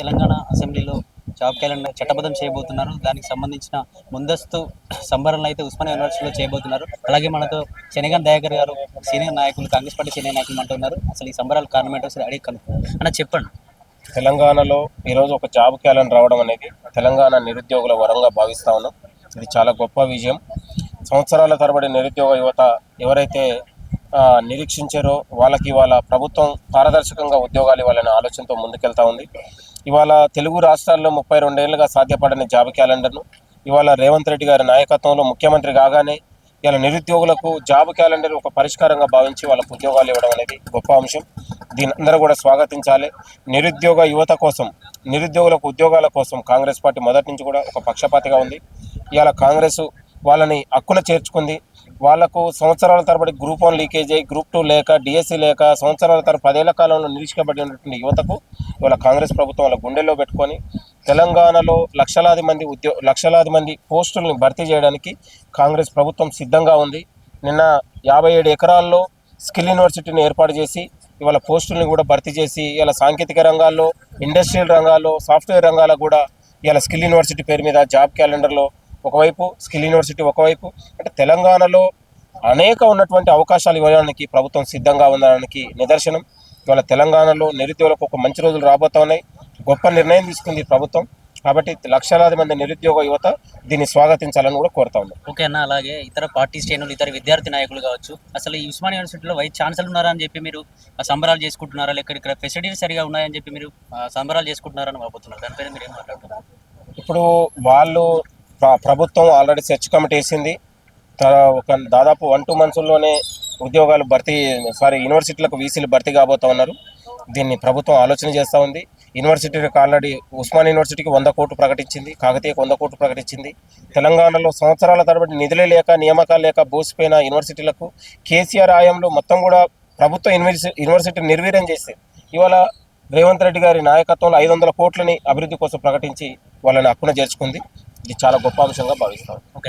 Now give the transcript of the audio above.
తెలంగాణ అసెంబ్లీలో job calendar చట్టబద్ధం చేయబోతున్నారు. దానికి సంబంధించిన ముందస్తు సంబరాలను అయితే ఉస్మానియా యూనివర్సిటీలో చేయబోతున్నారు. అలాగే మనతో శనిగన్ దయాకర్ గారు సీనియర్ నాయకులు కాంగ్రెస్ పార్టీ సీనియర్ నాయకులు అంటున్నారు అసలు ఈ సంబరాలు కారణం సరే అడిగి కనుక్కో అన్న చెప్పండి. తెలంగాణలో ఈరోజు ఒక జాబ్ క్యాలెండర్ రావడం అనేది తెలంగాణ నిరుద్యోగుల వరంగా భావిస్తా ఉన్నాం. ఇది చాలా గొప్ప విజయం. సంవత్సరాల తరబడి నిరుద్యోగ యువత ఎవరైతే నిరీక్షించారో వాళ్ళకి వాళ్ళ ప్రభుత్వం పారదర్శకంగా ఉద్యోగాలు ఇవ్వాలనే ఆలోచనతో ముందుకెళ్తా ఉంది. ఇవాళ తెలుగు రాష్ట్రాల్లో ముప్పై రెండేళ్ళుగా సాధ్యపడని జాబ్ క్యాలెండర్ను ఇవాళ రేవంత్ రెడ్డి గారి నాయకత్వంలో ముఖ్యమంత్రి కాగానే ఇలా నిరుద్యోగులకు జాబ్ క్యాలెండర్ ఒక పరిష్కారంగా భావించి వాళ్ళకు ఉద్యోగాలు ఇవ్వడం అనేది గొప్ప అంశం. దీని అందరూ కూడా స్వాగతించాలి. నిరుద్యోగ యువత కోసం నిరుద్యోగులకు ఉద్యోగాల కోసం కాంగ్రెస్ పార్టీ మొదటి నుంచి కూడా ఒక పక్షపాతిగా ఉంది. ఇవాళ కాంగ్రెస్ వాళ్ళని హక్కున చేర్చుకుంది. వాళ్ళకు సంవత్సరాల తరబడి గ్రూప్ వన్ లీకేజ్ అయ్యి గ్రూప్ టూ లేక డిఎస్సి లేక సంవత్సరాల తరబడి పదేళ్ళ కాలంలో నిరీక్షించబడి ఉన్నటువంటి యువతకు ఇవాళ కాంగ్రెస్ ప్రభుత్వం వాళ్ళ గుండెల్లో పెట్టుకొని తెలంగాణలో లక్షలాది మంది ఉద్యో లక్షలాది మంది పోస్టులను భర్తీ చేయడానికి కాంగ్రెస్ ప్రభుత్వం సిద్ధంగా ఉంది. నిన్న యాభై ఏడు ఎకరాల్లో స్కిల్ యూనివర్సిటీని ఏర్పాటు చేసి ఇవాళ పోస్టుల్ని కూడా భర్తీ చేసి ఇవాళ సాంకేతిక రంగాల్లో ఇండస్ట్రియల్ రంగాల్లో సాఫ్ట్వేర్ రంగాల్లో కూడా ఇవాళ స్కిల్ యూనివర్సిటీ పేరు మీద జాబ్ క్యాలెండర్లో ఒకవైపు స్కిల్ యూనివర్సిటీ ఒకవైపు అంటే తెలంగాణలో అనేక ఉన్నటువంటి అవకాశాలు ఇవ్వడానికి ప్రభుత్వం సిద్ధంగా ఉండడానికి నిదర్శనం. ఇవాళ తెలంగాణలో నిరుద్యోగులకు ఒక మంచి రోజులు రాబోతా ఉన్నాయి. గొప్ప నిర్ణయం తీసుకుంది ప్రభుత్వం. కాబట్టి లక్షలాది మంది నిరుద్యోగ యువత దీన్ని స్వాగతించాలని కూడా కోరుతా ఉన్నాం. ఓకే అన్న అలాగే ఇతర పార్టీ శ్రేణులు ఇతర విద్యార్థి నాయకులు కావచ్చు. అసలు ఈ ఉస్మానియా యూనివర్సిటీలో వైస్ ఛాన్సలర్ ఉన్నారా అని చెప్పి మీరు సంబరాలు చేసుకుంటున్నారా? లేక ఇక్కడ ఫెసిలిటీస్ సరిగా ఉన్నాయని చెప్పి మీరు సంబరాలు చేసుకుంటున్నారని వాపోతున్నారు దానిపైన మీరు ఏం మాట్లాడుతున్నారు? ఇప్పుడు వాళ్ళు ప్రభుత్వం ఆల్రెడీ సెర్చ్ కమిటీ వేసింది. త- ఒక దాదాపు వన్ టూ మంత్స్లోనే ఉద్యోగాలు భర్తీ సారీ యూనివర్సిటీలకు వీసీలు భర్తీ కాబోతా ఉన్నారు. దీన్ని ప్రభుత్వం ఆలోచన చేస్తూ ఉంది. యూనివర్సిటీకి ఆల్రెడీ ఉస్మాన్ యూనివర్సిటీకి వంద కోట్లు ప్రకటించింది. కాకతీయకు వంద కోట్లు ప్రకటించింది. తెలంగాణలో సంవత్సరాల తరబడి నిధులే లేక నియామకాలు లేక బోసిపోయిన యూనివర్సిటీలకు కేసీఆర్ ఆయంలో మొత్తం కూడా ప్రభుత్వ యూనివర్సిటీ యూనివర్సిటీ నిర్వీర్యం చేసింది ఇవాళ రేవంత్ రెడ్డి గారి నాయకత్వంలో ఐదు వందల కోట్లని అభివృద్ధి కోసం ప్రకటించి వాళ్ళని హక్కున చేర్చుకుంది. ఇది చాలా గొప్ప అంశంగా భావిస్తాం ఓకే.